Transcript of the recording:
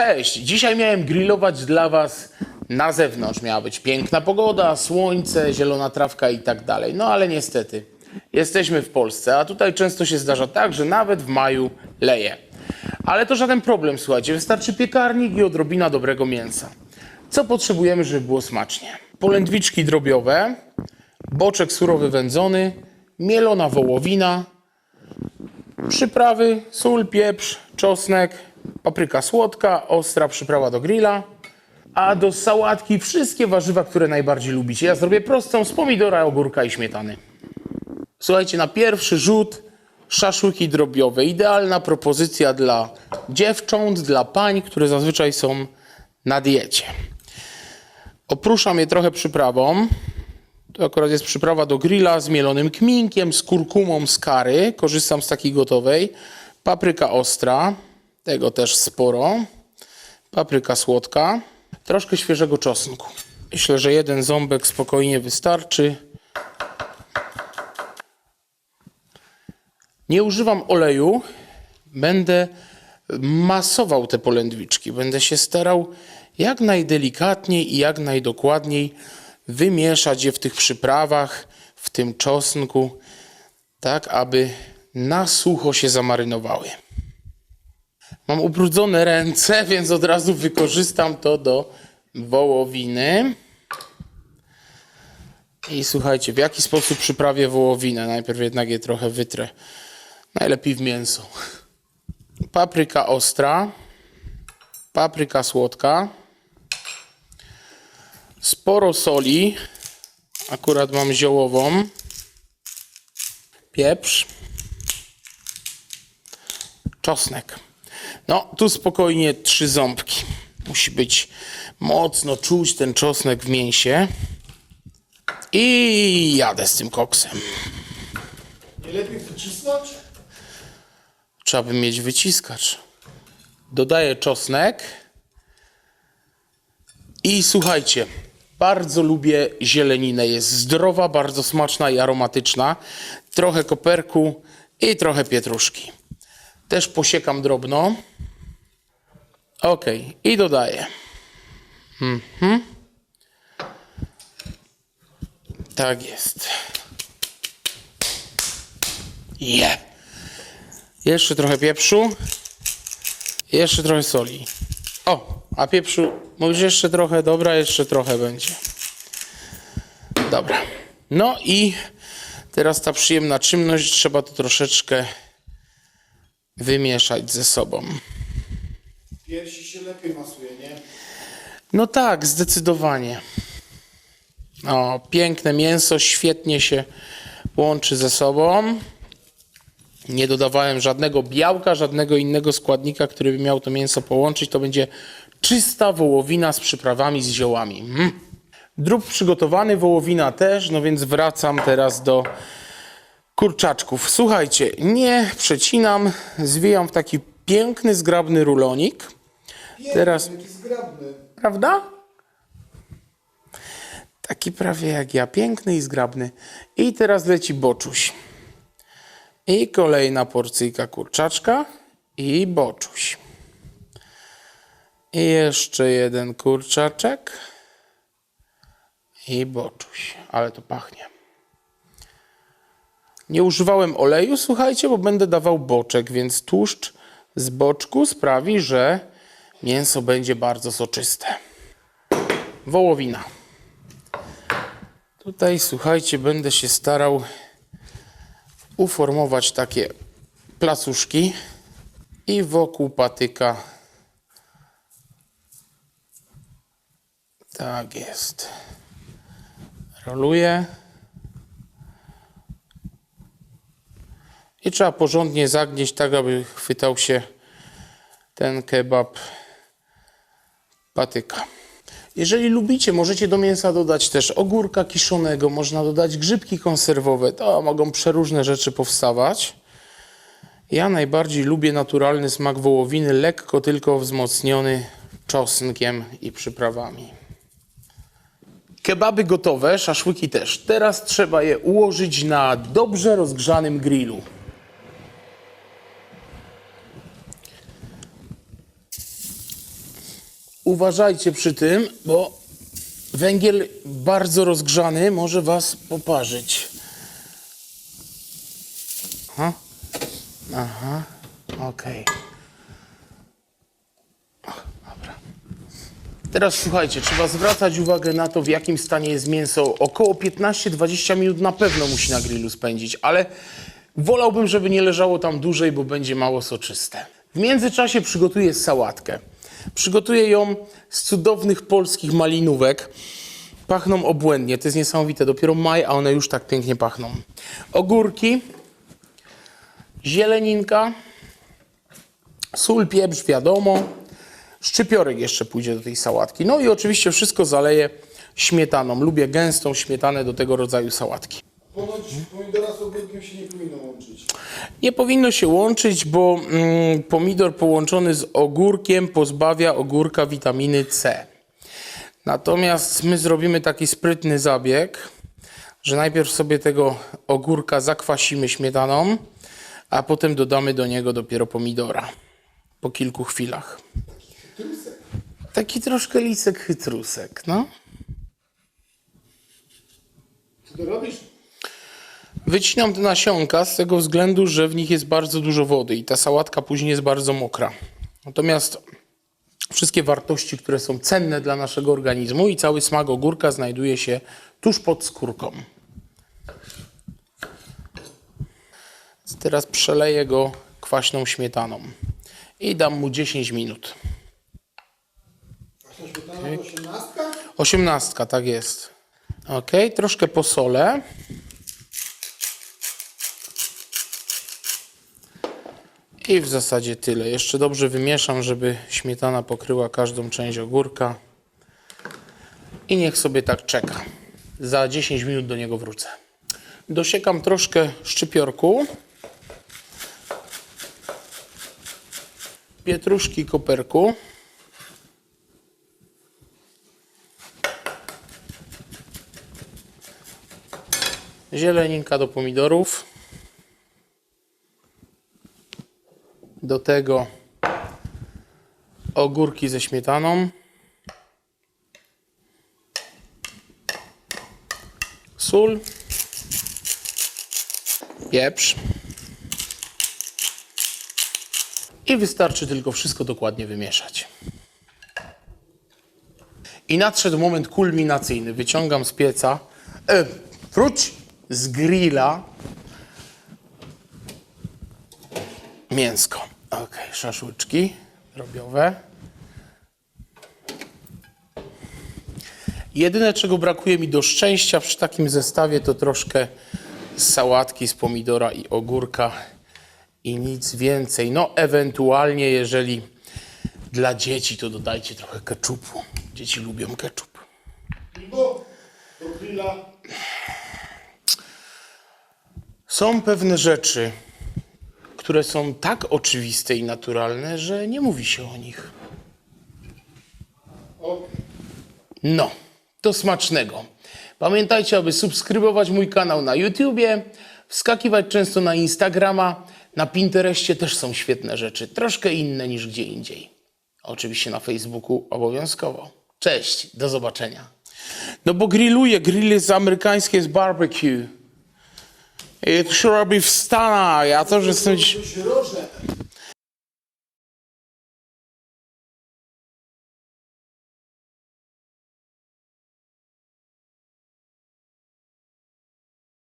Cześć! Dzisiaj miałem grillować dla Was na zewnątrz. Miała być piękna pogoda, słońce, zielona trawka i tak dalej. No ale niestety, jesteśmy w Polsce, a tutaj często się zdarza tak, że nawet w maju leje. Ale to żaden problem, słuchajcie. Wystarczy piekarnik i odrobina dobrego mięsa. Co potrzebujemy, żeby było smacznie? Polędwiczki drobiowe, boczek surowy wędzony, mielona wołowina, Przyprawy, sól, pieprz, czosnek, papryka słodka, ostra przyprawa do grilla, a do sałatki wszystkie warzywa, które najbardziej lubicie. Ja zrobię prostą z pomidora, ogórka i śmietany. Słuchajcie, na pierwszy rzut szaszłyki drobiowe. Idealna propozycja dla dziewcząt, dla pań, które zazwyczaj są na diecie. Opruszam je trochę przyprawą. To akurat jest przyprawa do grilla z mielonym kminkiem, z kurkumą z kary. Korzystam z takiej gotowej. Papryka ostra, tego też sporo. Papryka słodka. Troszkę świeżego czosnku. Myślę, że jeden ząbek spokojnie wystarczy. Nie używam oleju. Będę masował te polędwiczki. Będę się starał jak najdelikatniej i jak najdokładniej wymieszać je w tych przyprawach, w tym czosnku, tak aby na sucho się zamarynowały. Mam ubrudzone ręce, więc od razu wykorzystam to do wołowiny. I słuchajcie, w jaki sposób przyprawię wołowinę? Najpierw jednak je trochę wytrę. Najlepiej w mięso. Papryka ostra, papryka słodka, sporo soli. Akurat mam ziołową. Pieprz. Czosnek. No, tu spokojnie trzy ząbki. Musi być mocno czuć ten czosnek w mięsie. I jadę z tym koksem. Nie lepiej wycisnąć? Trzeba by mieć wyciskacz. Dodaję czosnek. I słuchajcie, bardzo lubię zieleninę. Jest zdrowa, bardzo smaczna i aromatyczna. Trochę koperku i trochę pietruszki. Też posiekam drobno. Ok, i dodaję. Mhm. Tak jest. Je. Jeszcze trochę pieprzu. Jeszcze trochę soli. O, a pieprzu, mówisz jeszcze trochę, dobra, jeszcze trochę będzie. Dobra. No i teraz ta przyjemna czynność, trzeba to troszeczkę wymieszać ze sobą. Piersi się lepiej masuje, nie? No tak, zdecydowanie. O, piękne mięso, świetnie się łączy ze sobą. Nie dodawałem żadnego białka, żadnego innego składnika, który by miał to mięso połączyć. To będzie czysta wołowina z przyprawami, z ziołami. Mm. Drób przygotowany, wołowina też, no więc wracam teraz do kurczaczków. Słuchajcie, nie przecinam, zwijam w taki piękny, zgrabny rulonik. Teraz-. Prawda? Taki prawie jak ja, piękny i zgrabny. I teraz leci boczuś. I kolejna porcyjka kurczaczka i boczuś. I jeszcze jeden kurczaczek i boczuś. Ale to pachnie. Nie używałem oleju, słuchajcie, bo będę dawał boczek, więc tłuszcz z boczku sprawi, że mięso będzie bardzo soczyste. Wołowina. Tutaj, słuchajcie, będę się starał uformować takie placuszki i wokół patyka. Tak jest. Roluję. I trzeba porządnie zagnieść, tak aby chwytał się ten kebab patyka. Jeżeli lubicie, możecie do mięsa dodać też ogórka kiszonego, można dodać grzybki konserwowe. To mogą przeróżne rzeczy powstawać. Ja najbardziej lubię naturalny smak wołowiny, lekko tylko wzmocniony czosnkiem i przyprawami. Kebaby gotowe, szaszłyki też. Teraz trzeba je ułożyć na dobrze rozgrzanym grillu. Uważajcie przy tym, bo węgiel bardzo rozgrzany może was poparzyć. Aha. Aha. Okej. O, Dobra. Teraz słuchajcie, trzeba zwracać uwagę na to, w jakim stanie jest mięso. Około 15-20 minut na pewno musi na grillu spędzić, ale wolałbym, żeby nie leżało tam dłużej, bo będzie mało soczyste. W międzyczasie przygotuję sałatkę. Przygotuję ją z cudownych polskich malinówek. Pachną obłędnie, to jest niesamowite. Dopiero maj, a one już tak pięknie pachną. Ogórki, zieleninka, sól, pieprz, wiadomo. Szczypiorek jeszcze pójdzie do tej sałatki. No i oczywiście wszystko zaleję śmietaną. Lubię gęstą śmietanę do tego rodzaju sałatki. Ponoć pomidora z ogórkiem się nie powinno łączyć. Nie powinno się łączyć, bo mm, pomidor połączony z ogórkiem pozbawia ogórka witaminy C. Natomiast my zrobimy taki sprytny zabieg, że najpierw sobie tego ogórka zakwasimy śmietaną, a potem dodamy do niego dopiero pomidora po kilku chwilach. Taki troszkę lisek chytrusek, no. Co ty robisz? Wycinam te nasionka z tego względu, że w nich jest bardzo dużo wody i ta sałatka później jest bardzo mokra. Natomiast wszystkie wartości, które są cenne dla naszego organizmu i cały smak ogórka znajduje się tuż pod skórką. Teraz przeleję go kwaśną śmietaną i dam mu 10 minut. Osiemnastka? Osiemnastka, tak jest. Ok, troszkę posolę. I w zasadzie tyle. Jeszcze dobrze wymieszam, żeby śmietana pokryła każdą część ogórka. I niech sobie tak czeka. Za 10 minut do niego wrócę. Dosiekam troszkę szczypiorku. Pietruszki koperku. Zieleninka do pomidorów. Do tego ogórki ze śmietaną. Sól. Pieprz. I wystarczy tylko wszystko dokładnie wymieszać. I nadszedł moment kulminacyjny. Wyciągam z pieca, e, wróć z grilla mięsko. Ok, szaszłyczki drobiowe. Jedyne, czego brakuje mi do szczęścia przy takim zestawie, to troszkę sałatki z pomidora i ogórka i nic więcej. No, ewentualnie, jeżeli dla dzieci, to dodajcie trochę keczupu. Dzieci lubią keczup. Są pewne rzeczy, które są tak oczywiste i naturalne, że nie mówi się o nich. No, to smacznego. Pamiętajcie, aby subskrybować mój kanał na YouTubie, wskakiwać często na Instagrama, na Pinterestie też są świetne rzeczy, troszkę inne niż gdzie indziej. Oczywiście na Facebooku obowiązkowo. Cześć, do zobaczenia. No bo grilluję, grill jest amerykański, jest barbecue. I to się robi w Stanach, ja też jestem...